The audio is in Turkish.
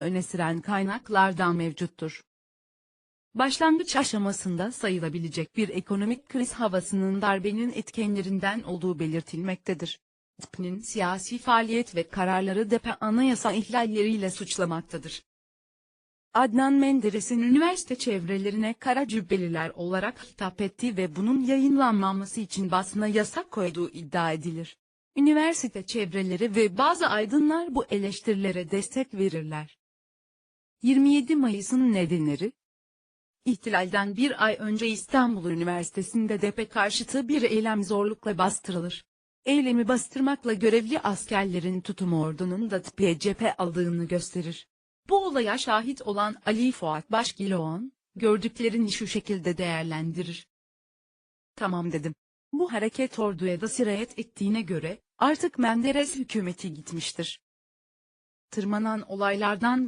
öne süren kaynaklardan mevcuttur. Başlangıç aşamasında sayılabilecek bir ekonomik kriz havasının darbenin etkenlerinden olduğu belirtilmektedir. DEP'nin siyasi faaliyet ve kararları DEP'e anayasa ihlalleriyle suçlamaktadır. Adnan Menderes'in üniversite çevrelerine kara cübbeliler olarak hitap ettiği ve bunun yayınlanmaması için basına yasak koyduğu iddia edilir. Üniversite çevreleri ve bazı aydınlar bu eleştirilere destek verirler. 27 Mayıs'ın nedenleri İhtilalden bir ay önce İstanbul Üniversitesi'nde DEP'e karşıtı bir eylem zorlukla bastırılır. Eylemi bastırmakla görevli askerlerin tutumu ordunun da tıpiye cephe aldığını gösterir. Bu olaya şahit olan Ali Fuat Başkiloğan, gördüklerini şu şekilde değerlendirir. Tamam dedim. Bu hareket orduya da sirayet ettiğine göre, artık Menderes hükümeti gitmiştir. Tırmanan olaylardan